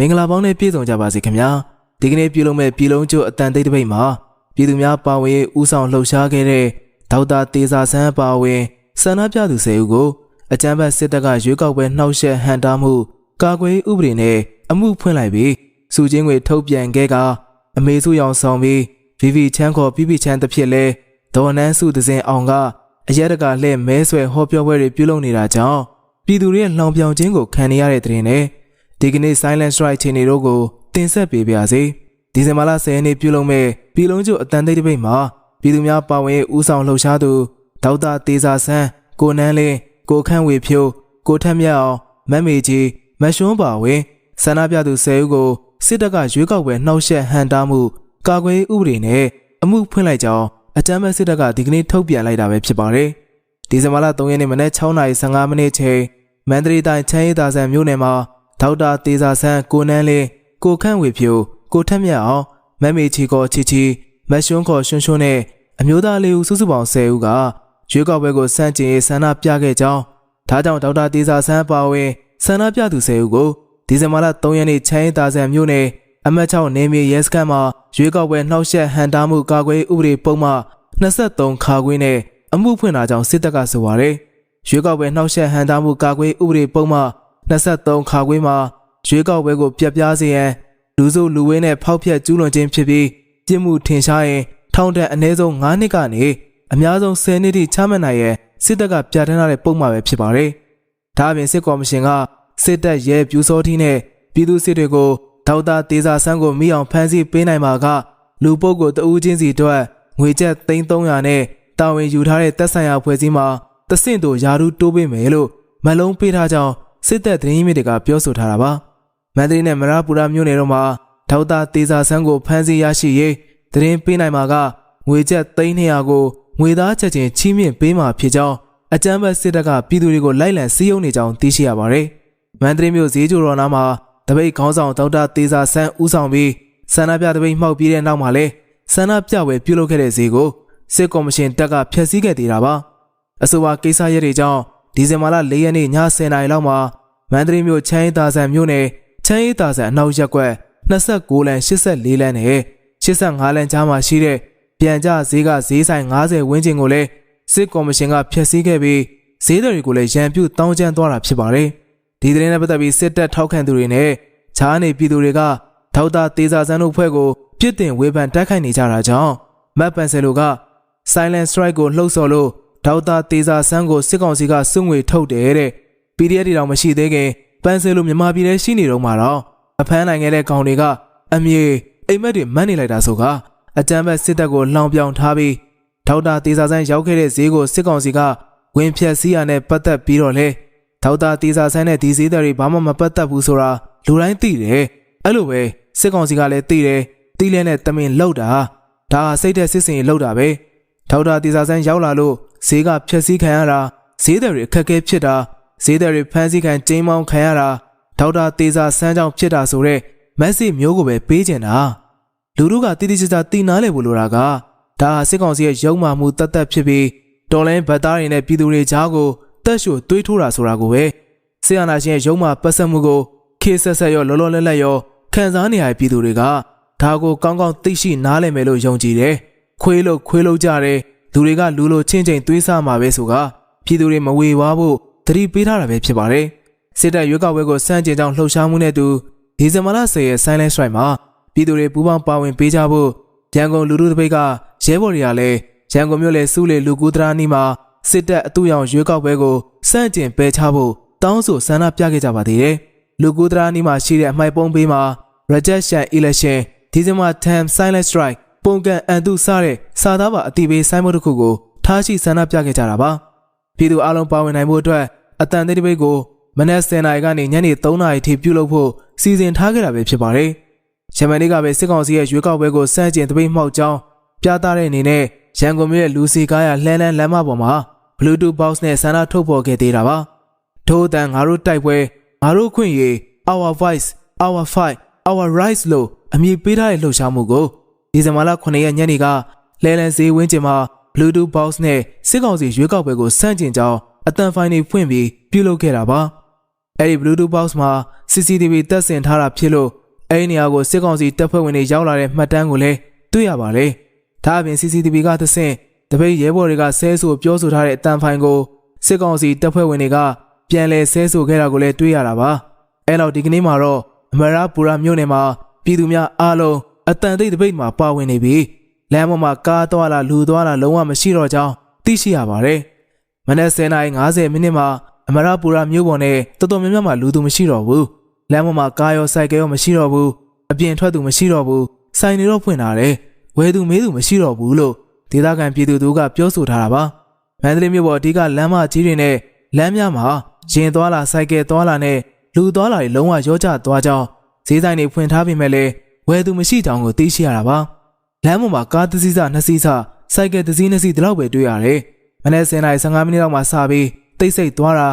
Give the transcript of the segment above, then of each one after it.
မင်္ဂလာပေါင်းနဲ့ပြည့်စုံကြပါစေခင်ဗျာဒီကနေ့ပြုလုပ်မဲ့ပြည်လုံးကျွတ်အတန်သိပ်တစ်ပိတ်မှာပြည်သူများပါဝင်ဦးဆောင်လှုပ်ရှားခဲ့တဲ့ဒေါက်တာတေဇာဆန်းပါဝင်ဆန္ဒပြသူ၁၀ဦးကိုအကြမ်းဖက်စစ်တပ်ကရွေးကောက်ပွဲနှောက်ယှက်ဟန်တာမှုကာကွယ်ဥပဒေနဲ့အမှုဖွင့်လိုက်ပြီးစုချင်းတွေထုတ်ပြန်ခဲ့ကအမေစုရောင်ဆောင်ပြီးဗီဗီချမ်းခေါ်ပြပြချမ်းတစ်ဖြစ်လဲဒေါ်နန်းစုသစဉ်အောင်ကအရက်တကလှဲ့မဲဆွဲဟောပြောပွဲတွေပြုလုပ်နေတာကြောင့်ပြည်သူတွေရဲ့လောင်ပြောင်ခြင်းကိုခံနေရတဲ့တဲ့ရင်နဲ့ ဒီကနေ့ Silent Strike ခြေနေတို့ကိုတင်ဆက်ပေးပါရစေ။ဒီဇင်ဘာလ10ရက်နေ့ပြုလုပ်မဲ့ပြည်လုံးကျွတ်အတန်တိတ်တပိတ်မှာပြည်သူများပါဝင်ဦးဆောင်လှုပ်ရှားသူဒေါက်တာတေဇာဆန်းကိုနန်းလင်းကိုခန့်ဝေဖြိုးကိုထက်မြတ်အောင်မတ်မေကြီးမတ်ရှွန်းပါဝင်ဆန္ဒပြသူ10ဦးကိုစစ်တပ်ကရွေးကောက်ပွဲနှောက်ယှက်ဟန်တာမှုကာကွယ်ရေးဥပဒေနဲ့အမှုဖွင့်လိုက်ကြောင်းအကြမ်းဖက်စစ်တပ်ကဒီကနေ့ထုတ်ပြန်လိုက်တာပဲဖြစ်ပါတယ်။ဒီဇင်ဘာလ3ရက်နေ့မနက်6:15မိနစ်ချိန်မန္တလေးတိုင်းချမ်းရည်သာဆန်မြို့နယ်မှာ ဒေါက်တာတေဇာဆန်းကိုနန်းလေးကိုခန့်ဝေဖြိုကိုထက်မြတ်အောင်မတ်မေချီကောချီချီမတ်ရှွန်းခေါ်ရှွန်းရှွန်းနဲ့အမျိုးသားလေးဦးစုစုပေါင်း10ဦးကရွေးကောက်ပွဲကိုစန့်ကျင်ရေးဆန္ဒပြခဲ့ကြောင်းဒါကြောင့်ဒေါက်တာတေဇာဆန်းပါဝင်ဆန္ဒပြသူ10ဦးကိုဒီဇင်ဘာလ3ရက်နေ့ချမ်းရည်သာဆန်မြို့နယ်အမတ်6နေမြေရဲစခန်းမှာရွေးကောက်ပွဲနှောက်ယှက်ဟန်တာမှုကာကွယ်ဥပဒေပုံမှ23ခါခွင်းနဲ့အမှုဖွင့်တာကြောင့်စစ်တပ်ကဆိုပါရယ်ရွေးကောက်ပွဲနှောက်ယှက်ဟန်တာမှုကာကွယ်ဥပဒေပုံမှ 23ခါခွေးမှာရွေးကောက်ပွဲကိုပြက်ပြားစေရန်လူစုလူဝဲနဲ့ဖောက်ဖျက်ကျူးလွန်ခြင်းဖြစ်ပြီးပြစ်မှုထင်ရှားရင်ထောင်ဒဏ်အနည်းဆုံး9နှစ်ကနေအများဆုံး10နှစ်ထိချမှတ်နိုင်ရန်စစ်တပ်ကပြဋ္ဌာန်းထားတဲ့ပုံမှန်ပဲဖြစ်ပါတယ်။ဒါအပြင်စစ်ကော်မရှင်ကစစ်တပ်ရဲပြူစောထီးနဲ့ပြည်သူစစ်တွေကိုဒေါက်တာတေဇာဆန်းကိုမိအောင်ဖမ်းဆီးပေးနိုင်မှာကလူပုဂ္ဂိုလ်တဦးချင်းစီအတွက်ငွေကျပ်3300နဲ့တာဝန်ယူထားတဲ့တပ်ဆိုင်ရာဖွဲ့စည်းမှာတဆင့်တို့ယာရုတိုးပေးမယ်လို့မလုံးပေးထားကြောင်း စစ်တပ်သတင်းရင်းမြစ်တွေကပြောဆိုထားတာပါ။မန္တလေးနဲ့မရပူရမြို့နယ်တို့မှာဒေါက်တာတေဇာဆန်းကိုဖမ်းဆီးရရှိရေးသတင်းပေးနိုင်မှာကငွေကျပ်300ကိုငွေသားချက်ချင်းချီးမြှင့်ပေးမှာဖြစ်ကြောင်းအကြမ်းဖက်စစ်တပ်ကပြည်သူတွေကိုလိုက်လံစည်းရုံးနေကြောင်းသိရှိရပါတယ်။မန္တလေးမြို့ဈေးကျော်တော်နာမှာတပိတ်ခေါင်းဆောင်ဒေါက်တာတေဇာဆန်းဦးဆောင်ပြီးဆန္ဒပြတပိတ်မှောက်ပြီးတဲ့နောက်မှာလဲဆန္ဒပြပွဲပြုလုပ်ခဲ့တဲ့ဈေးကိုစစ်ကော်မရှင်တပ်ကဖျက်ဆီးခဲ့သေးတာပါ။အဆိုပါကိစ္စရပ်တွေကြောင့် ဒီဇင်ဘာလ၄ရက်နေ့ည10:00နာရီလောက်မှာမန္တလေးမြို့ချမ်းရီသာဆန်မြို့နယ်ချမ်းရီသာဆန်အနောက်ရပ်ကွက်29လမ်း84လမ်းနဲ့85လမ်းကြားမှာရှိတဲ့ပြန်ကြဈေးကဈေးဆိုင်90ဝန်းကျင်ကိုလည်းစစ်ကော်မရှင်ကဖျက်ဆီးခဲ့ပြီးဈေးတွေကိုလည်းရန်ပြုတ်တောင်းကျမ်းသွားတာဖြစ်ပါတယ်။ဒီသတင်းနဲ့ပတ်သက်ပြီးစစ်တပ်ထောက်ခံသူတွေနဲ့ဂျားနေပြည်သူတွေကဒေါက်တာတေဇာဆန်းတို့ဖွဲ့ကိုပြစ်တင်ဝေဖန်တိုက်ခိုက်နေကြတာကြောင့်မတ်ပန်ဆယ်လိုက Silent Strike ကိုလှုပ်ဆော်လို့ ဒေါက်တာတေဇာဆန်းကိုစစ်ကောင်စီကစွန့်ငွေထုတ်တယ်တဲ့ PDF တွေတောင်မရှိသေးခင်ပန်းဆယ်လိုမြန်မာပြည်ထဲရှိနေတော့မှာတော့အဖမ်းနိုင်ခဲ့တဲ့ကောင်တွေကအမြေအိမ်မက်တွေမန်းနေလိုက်တာဆိုကအကြမ်းဖက်စစ်တပ်ကိုလောင်ပြောင်ထားပြီးဒေါက်တာတေဇာဆန်းရောက်ခဲ့တဲ့ဈေးကိုစစ်ကောင်စီကဝင်ဖြတ်စည်းရနဲ့ပတ်သက်ပြီးတော့လေဒေါက်တာတေဇာဆန်းနဲ့ဒီဈေးတွေဘာမှမပတ်သက်ဘူးဆိုတာလူတိုင်းသိတယ်အဲ့လိုပဲစစ်ကောင်စီကလည်းသိတယ်တီးလဲနဲ့တမင်လောက်တာဒါဟာစိတ်သက်စစ်စင်လောက်တာပဲဒေါက်တာတေဇာဆန်းရောက်လာလို့ ဈေးကဖြက်စည်းခံရတာဈေးတွေအခက်အခဲဖြစ်တာဈေးတွေဖမ်းဆီးခံကျင်းမောင်းခံရတာဒေါက်တာတေဇာဆန်းကြောင့်ဖြစ်တာဆိုတဲ့မက်ဆေ့မျိုးကိုပဲပေးကျင်တာလူတို့ကတိတိကျကျသိနာလေဘူးလို့တာကဒါဟာစစ်ကောင်စီရဲ့ရုံမှမှုတတ်တတ်ဖြစ်ပြီးတော်လိုင်းဗတ်သားတွေနဲ့ပြည်သူတွေကြားကိုတက်ရှို့တွေးထိုးတာဆိုတာကိုပဲဆီယနာရှင်ရဲ့ရုံမှပတ်သက်မှုကိုခေဆက်ဆက်ရောလောလောလတ်လတ်ရောခံစားနေရတဲ့ပြည်သူတွေကဒါကိုကောင်းကောင်းသိရှိနားလည်မယ်လို့ယုံကြည်တယ်ခွေးလို့ခွေးလို့ကြတယ် လူတွေကလူလိုချင်းချင်းသွေးဆမှာပဲဆိုကပြည်သူတွေမဝေဝါးဖို့တတိပေးထားတာပဲဖြစ်ပါတယ်စစ်တပ်ရွေးကောက်ပွဲကိုစန့်ကျင်ကြောင်းလှုပ်ရှားမှုနဲ့တူဒီဇင်ဘာလ10ရက် Silent Strike မှာပြည်သူတွေပူးပေါင်းပါဝင်ပေးကြဖို့ရန်ကုန်လူထုတပိတ်ကရဲဘော်တွေကလည်းရန်ကုန်မြို့လေစုလေလူကူတရာနီမှာစစ်တပ်အတူရောင်ရွေးကောက်ပွဲကိုစန့်ကျင်ပယ်ချဖို့တောင်းဆိုဆန္ဒပြခဲ့ကြပါသေးတယ်လူကူတရာနီမှာရှိတဲ့အမိုက်ပုံးပေးမှာ rejection election ဒီဇင်ဘာ10 Silent Strike ပုံကန်အန်သူစတဲ့စာသားပါအတိပေးဆိုင်းမုတ်တစ်ခုကိုထားရှိဆန္ဒပြခဲ့ကြတာပါပြည်သူအလုံးပါဝင်နိုင်မှုအတွက်အတန်သေးတပိတ်ကိုမနက်10:00နာရီကနေညနေ3:00နာရီထိပြုလုပ်ဖို့စီစဉ်ထားခဲ့တာပဲဖြစ်ပါတယ်။ရမန်နေ့ကပဲစစ်ကောင်စီရဲ့ရွေးကောက်ပွဲကိုစန့်ကျင်တပိတ်မှောက်ကြောင်းပြသတဲ့အနေနဲ့ရန်ကုန်မြို့ရဲ့လူစီကားရလှမ်းလန်းလမ်းမပေါ်မှာ Bluetooth box နဲ့ဆန္ဒထုတ်ဖော်ခဲ့သေးတာပါ။ထို့အတန်ငါတို့တိုက်ပွဲငါတို့ခွင့်ရ our voice our fight our rights လို့အမည်ပေးထားတဲ့လှုပ်ရှားမှုကို ဒီဇင်ဘာလ9ရက်ညနေကလဲလန်ဈေးဝင်းကျင်မှာ Bluetooth box နဲ့စစ်ကောင်စီရွေးကောက်ပွဲကိုစန့်ကျင်ကြောင်းအတန်ဖိုင်တွေဖွင့်ပြီးပြုလုပ်ခဲ့တာပါအဲ့ဒီ Bluetooth box မှာ CCTV တက်ဆင်ထားတာဖြစ်လို့အဲ့ဒီနေရာကိုစစ်ကောင်စီတပ်ဖွဲ့ဝင်တွေရောက်လာတဲ့မှတ်တမ်းကိုလည်းတွေ့ရပါလေ။ဒါအပြင် CCTV ကသဆင့်တပိတ်ရဲဘော်တွေကဆဲဆိုပြောဆိုထားတဲ့အတန်ဖိုင်ကိုစစ်ကောင်စီတပ်ဖွဲ့ဝင်တွေကပြန်လည်ဆဲဆိုခဲ့တာကိုလည်းတွေ့ရတာပါ။အဲ့တော့ဒီကနေ့မှာတော့အမရပူရာမြို့နယ်မှာပြည်သူများအားလုံး အတန်တိတ်တပိတ်မှာပါဝင်နေပြီးလမ်းပေါ်မှာကားသွားလာလူသွားလာလုံးဝမရှိတော့ကြောင်းသိရှိရပါတယ်။မနက်10:50မိနစ်မှာအမရပူရာမြို့ပေါ်နဲ့တော်တော်များများမှာလူသူမရှိတော့ဘူး။လမ်းပေါ်မှာကားရောစိုက်ကယ်ရောမရှိတော့ဘူး။အပြင်ထွက်သူမရှိတော့ဘူး။ဆိုင်တွေတော့ဖွင့်လာတယ်။ဝယ်သူမေးသူမရှိတော့ဘူးလို့ဒေသခံပြည်သူတို့ကပြောဆိုထားတာပါ။မန္တလေးမြို့ပေါ်အဓိကလမ်းမကြီးတွေနဲ့လမ်းများမှာရင်သွားလာစိုက်ကယ်သွားလာနဲ့လူသွားလာတွေလုံးဝရောကျသွားကြောင်းဈေးဆိုင်တွေဖွင့်ထားပေမဲ့လည်း ဝယ်သူမရှိကြောင်းကိုသိရှိရတာပါ။လမ်းပေါ်မှာကားတစ်စီးစနှစ်စီးစစိုက်ကယ်တစ်စီးနှစ်စီးဒီလောက်ပဲတွေ့ရတယ်။မနေ့10:15မိနစ်လောက်မှစပြီးတိတ်ဆိတ်သွားတာ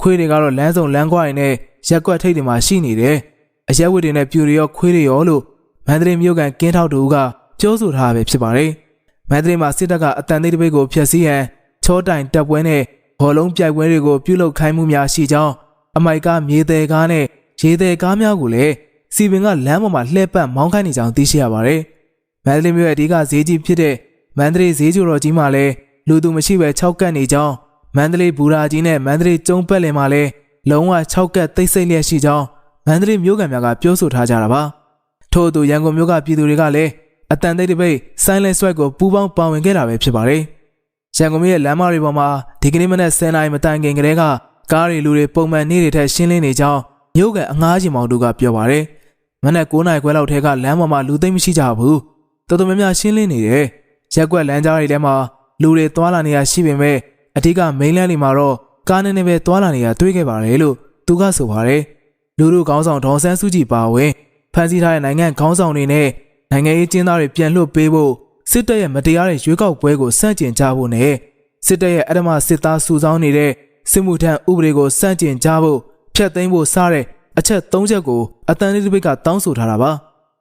ခွေးတွေကတော့လမ်းစုံလမ်းကွာတွေနဲ့ရက်ကွက်ထိပ်တွေမှာရှိနေတယ်။အရက်ဝတ်တွေနဲ့ပြူတွေရောခွေးတွေရောလို့မန္တလေးမြို့ကန်ကင်းထောက်တူကပြောဆိုထားပဲဖြစ်ပါတယ်။မန္တလေးမှာစစ်တပ်ကအတန်သိမ်းတပိတ်ကိုဖျက်ဆီးရန်ချောတိုင်တပ်ပွဲနဲ့ဘောလုံးပြိုင်ပွဲတွေကိုပြုလုပ်ခိုင်းမှုများရှိကြောင်းအမိုက်ကမြေသေးကားနဲ့ရေသေးကားများကိုလည်း စီပင်ကလမ်းပေါ်မှာလှည့်ပတ်မောင်းခိုင်းနေကြောင်းသိရှိရပါတယ်။မန္တလေးမြို့ရဲ့အဓိကဈေးကြီးဖြစ်တဲ့မန္တလေးဈေးကျူတော်ကြီးမှာလည်းလူသူမရှိပဲ၆ကတ်နေကြောင်းမန္တလေးဘူရာကြီးနဲ့မန္တလေးကျုံးပက်လင်မှာလည်းလုံးဝ၆ကတ်သိမ့်စိမ့်လျက်ရှိကြောင်းမန္တလေးမြို့ကန်များကပြောဆိုထားကြတာပါ။ထို့အတူရန်ကုန်မြို့ကပြည်သူတွေကလည်းအတန်တိတ်တပိတ် silent strike ကိုပူးပေါင်းပါဝင်ခဲ့တာပဲဖြစ်ပါတယ်။ရန်ကုန်မြို့ရဲ့လမ်းမတွေပေါ်မှာဒီကနေ့မနက်10:00နာရီမတိုင်ခင်ကတည်းကကားတွေလူတွေပုံမှန်နေ့တွေထက်ရှင်းလင်းနေကြောင်းမြို့ကန်အငားချင်မောင်တို့ကပြောပါတယ်။ မနက်9:00နာရီခွဲလောက်ထဲကလမ်းပေါ်မှာလူသိမ့်မရှိကြဘူး။တော်တော်များများရှင်းလင်းနေတယ်။ရက်ကွက်လမ်းကြားတွေထဲမှာလူတွေသွားလာနေရရှိပေမဲ့အထက်ကမိန်းလန်းတွေမှာတော့ကားနဲ့နဲ့ပဲသွားလာနေရတွေ့ခဲ့ပါတယ်လို့သူကဆိုပါတယ်။လူတို့ခေါင်းဆောင်ဒေါန်ဆန်းစုကြည်ပါဝင်ဖန်ဆီးထားတဲ့နိုင်ငံခေါင်းဆောင်တွေနဲ့နိုင်ငံရေးကျင်းသားတွေပြန်လွှတ်ပေးဖို့စစ်တပ်ရဲ့မတရားတဲ့ရွေးကောက်ပွဲကိုစန့်ကျင်ကြဖို့နဲ့စစ်တပ်ရဲ့အဓမ္မစစ်သားစုဆောင်းနေတဲ့စစ်မှုထမ်းဥပဒေကိုစန့်ကျင်ကြဖို့ဖျက်သိမ်းဖို့စတဲ့ အချက်၃ချက်ကိုအတန်လေးတစ်ပိတ်ကတောင်းဆိုထားတာပါ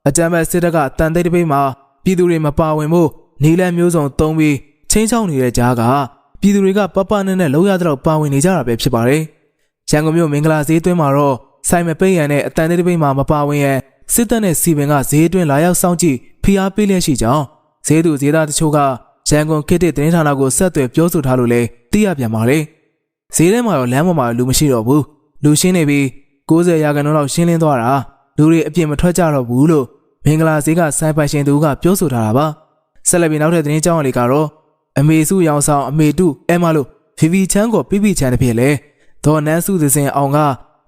အကြမ်းဖက်စစ်တပ်ကအတန်လေးတစ်ပိတ်မှာပြည်သူတွေမပါဝင်ဖို့နေလန်းမျိုးစုံသုံးပြီးချင်းချောင်းနေတဲ့ကြားကပြည်သူတွေကပပနဲ့နဲ့လောက်ရတဲ့လောက်ပါဝင်နေကြတာပဲဖြစ်ပါတယ်ရန်ကုန်မြို့မင်္ဂလာဈေးသွင်းမှာတော့ဆိုင်မပိတ်ရန်နဲ့အတန်လေးတစ်ပိတ်မှာမပါဝင်ရန်စစ်တပ်နဲ့စီပင်ကဈေးအတွင်းလာရောက်စောင့်ကြည့်ဖိအားပေးလျက်ရှိကြောင်းဈေးသူဈေးသားတချို့ကရန်ကုန်ခေတ်သစ်သတင်းဌာနကိုဆက်သွယ်ပြောဆိုထားလို့လည်းသိရပြန်ပါတယ်။ဈေးထဲမှာတော့လမ်းပေါ်မှာလူမရှိတော့ဘူး။လူရှင်းနေပြီး 90ရာခိုင်နှုန်းလောက်ရှင်းလင်းသွားတာလူတွေအပြင်မထွက်ကြတော့ဘူးလို့မင်္ဂလာဈေးကစိုင်းပိုင်ရှင်သူကပြောဆိုထားတာပါ။ဆက်လက်ပြီးနောက်ထပ်သတင်းကြောင်းလေးကတော့အမေစုရောင်ဆောင်အမေတုအဲမလို့ဖီဖီချမ်းကိုပြပြချမ်းတစ်ဖြစ်လေဒေါ်နန်းစုသစင်အောင်က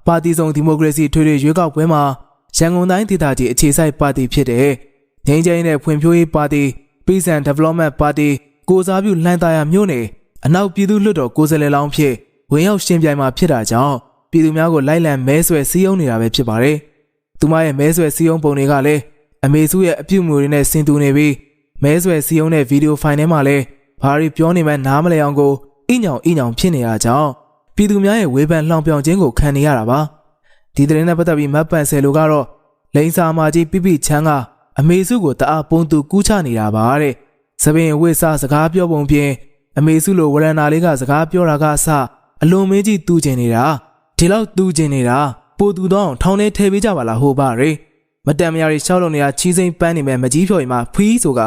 ပါတီစုံဒီမိုကရေစီထွေထွေရွေးကောက်ပွဲမှာရန်ကုန်တိုင်းဒေသကြီးအခြေစိုက်ပါတီဖြစ်တဲ့ငင်းကျင်းတဲ့ဖွံ့ဖြိုးရေးပါတီ Peace and Development Party ကိုစားပြုလှန်သားရမြို့နယ်အနောက်ပြည်သူ့လွှတ်တော်ကိုယ်စားလှယ်လောင်းဖြစ်ဝင်ရောက်ရှင်ပြိုင်မှာဖြစ်တာကြောင့် ပြည်သူများကိုလိုက်လံမဲဆွယ်စည်းရုံးနေတာပဲဖြစ်ပါတယ်။သူမရဲ့မဲဆွယ်စည်းရုံးပုံတွေကလည်းအမေစုရဲ့အပြုအမူတွေနဲ့ဆင်တူနေပြီးမဲဆွယ်စည်းရုံးတဲ့ဗီဒီယိုဖိုင်ထဲမှာလည်းဘာတွေပြောနေမှနားမလည်အောင်ကိုအညောင်အညောင်ဖြစ်နေရကြောင်းပြည်သူများရဲ့ဝေဖန်လှောင်ပြောင်ခြင်းကိုခံနေရတာပါ။ဒီသတင်းနဲ့ပတ်သက်ပြီးမတ်ပန်ဆယ်လိုကတော့လိန်စာမာကြီးပြပြချမ်းကအမေစုကိုတအားပုံသူကူးချနေတာပါတဲ့။သပင်ဝိစားစကားပြောပုံဖြင့်အမေစုလိုဝရဏာလေးကစကားပြောတာကအစအလွန်မေးကြီးတူးကျင်နေတာ ဒီလောက်တူးကျင်နေတာပိုတူတော့ထောင်းထဲထည့်ပေးကြပါလားဟိုပါရေမတန်မရတွေရှောက်လုံနေတာချီးစိမ့်ပန်းနေမဲ့မကြီးဖြော်ရင်မှဖီးဆိုက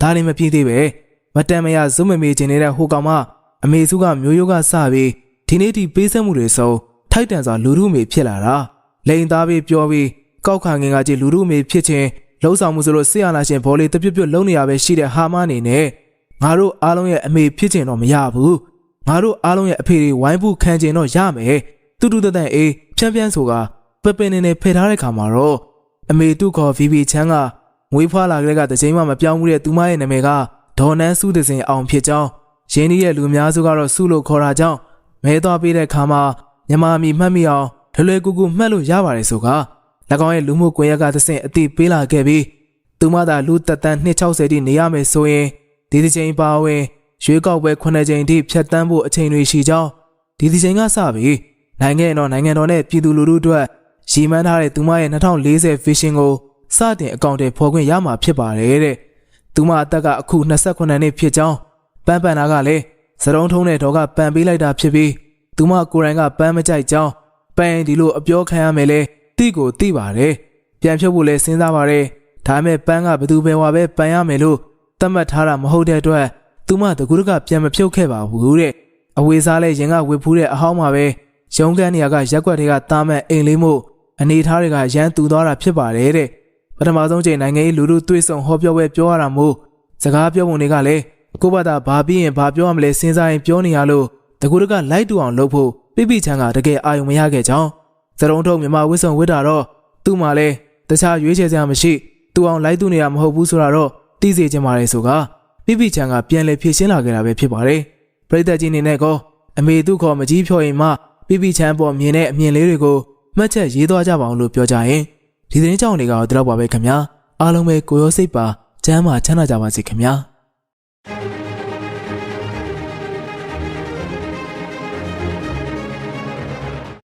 ဒါလည်းမပြေးသေးပဲမတန်မရဇုံမမေကျင်နေတဲ့ဟိုကောင်မအမေစုကမျိုးရိုးကစပြီးဒီနေ့ဒီပေးဆက်မှုတွေဆုံးထိုက်တန်စွာလူမှုမေဖြစ်လာတာလိန်သားပြီးပြောပြီးကောက်ခါငင်ကကြည့်လူမှုမေဖြစ်ခြင်းလှုပ်ဆောင်မှုဆိုလို့ဆရာနာရှင်ဘောလေးတပြတ်ပြတ်လုံးနေရပဲရှိတဲ့ဟာမအနေနဲ့ငါတို့အားလုံးရဲ့အမေဖြစ်ခြင်းတော့မရဘူးငါတို့အားလုံးရဲ့အဖေတွေဝိုင်းဖို့ခံခြင်းတော့ရမယ် တူတူတန်တန်အေးဖြန်းဖြန်းဆိုကပပနေနေဖယ်ထားတဲ့ခါမှာတော့အမေတုခေါ် VV ချမ်းကငွေဖွာလာကလေးကတချိန်မှမပြောင်းဘူးတဲ့သူမရဲ့နာမည်ကဒေါ်နန်းစုတစင်အောင်ဖြစ်ကြောင်းရင်းနှီးရဲ့လူများစုကတော့စုလို့ခေါ်တာကြောင့်မဲသွားပေးတဲ့ခါမှာညမမီမှတ်မိအောင်လွယ်လွယ်ကူကူမှတ်လို့ရပါတယ်ဆိုက၎င်းရဲ့လူမှုကွန်ရက်ကသစဉ်အတိပေးလာခဲ့ပြီးသူမသာလူသက်တမ်း260တိနေရမယ်ဆိုရင်ဒီဒီချိန်ပါဝင်ရွေးကောက်ပွဲ9ချိန်ထိဖြတ်တန်းဖို့အချိန်တွေရှိကြောင်းဒီဒီချိန်ကစပြီး နိုင်ငံတော်နိုင်ငံတော်နဲ့ပြည်သူလူထုအတွက်ရည်မှန်းထားတဲ့သူမရဲ့2040 vision ကိုစတင်အကောင့်တွေဖော်ခွင့်ရမှာဖြစ်ပါတယ်တဲ့သူမအသက်ကအခု28နှစ်ဖြစ်ကြောင်းပန်းပန်နာကလည်းစရုံးထုံးတဲ့တော့ကပန်ပေးလိုက်တာဖြစ်ပြီးသူမကိုယ်တိုင်ကပန်းမကြိုက်ကြောင်းပပိုင်ဒီလိုအပြောခံရမယ်လဲတိကိုတိပါတယ်ပြန်ဖြုတ်ဖို့လဲစဉ်းစားပါတယ်ဒါပေမဲ့ပန်းကဘသူပဲဝါပဲပန်ရမယ်လို့သတ်မှတ်ထားတာမဟုတ်တဲ့အတွက်သူမတကူတကပြန်မဖြုတ်ခဲ့ပါဘူးတဲ့အဝေစားလဲရင်ကဝစ်ဖူးတဲ့အဟောင်းမှာပဲ ရုံးကန်းနေရာကရက်ွက်တွေကတားမဲ့အိမ်လေးမို့အနေထားတွေကရမ်းတူသွားတာဖြစ်ပါတယ်တဲ့ပထမဆုံးချိန်နိုင်ငံရေးလူလူတွေ့ဆုံဟောပြောပွဲပြောရတာမို့စကားပြောပုံတွေကလည်းကိုယ့်ဘာသာဘာပြီးရင်ဘာပြောရမလဲစဉ်းစားရင်ပြောနေရလို့တကူတကလိုက်တူအောင်လုပ်ဖို့ပြပြချမ်းကတကယ်အာရုံမရခဲ့ကြောင်းသရုံထုံမြန်မာဝစ်ဆုံဝစ်တာတော့သူ့မှာလဲတခြားရွေးချယ်စရာမရှိသူအောင်လိုက်တူနေတာမဟုတ်ဘူးဆိုတာတော့သိစေချင်ပါတယ်ဆိုကပြပြချမ်းကပြန်လဲဖြည့်ရှင်းလာခဲ့တာပဲဖြစ်ပါတယ်ပရိသတ်ကြီးနေနဲ့ကောအမေသူခေါ်မကြီးဖြော်ရင်မှ ပြပြချမ်းပေါ်မြင်တဲ့အမြင်လေးတွေကိုမှတ်ချက်ရေးသွားကြပါအောင်လို့ပြောကြရင်ဒီသတင်းကြောင်တွေကတော့ဒီတော့ပါပဲခင်ဗျာအားလုံးပဲကိုရောစိတ်ပါကျမ်းမာချမ်းသာကြပါစေခင်ဗျာ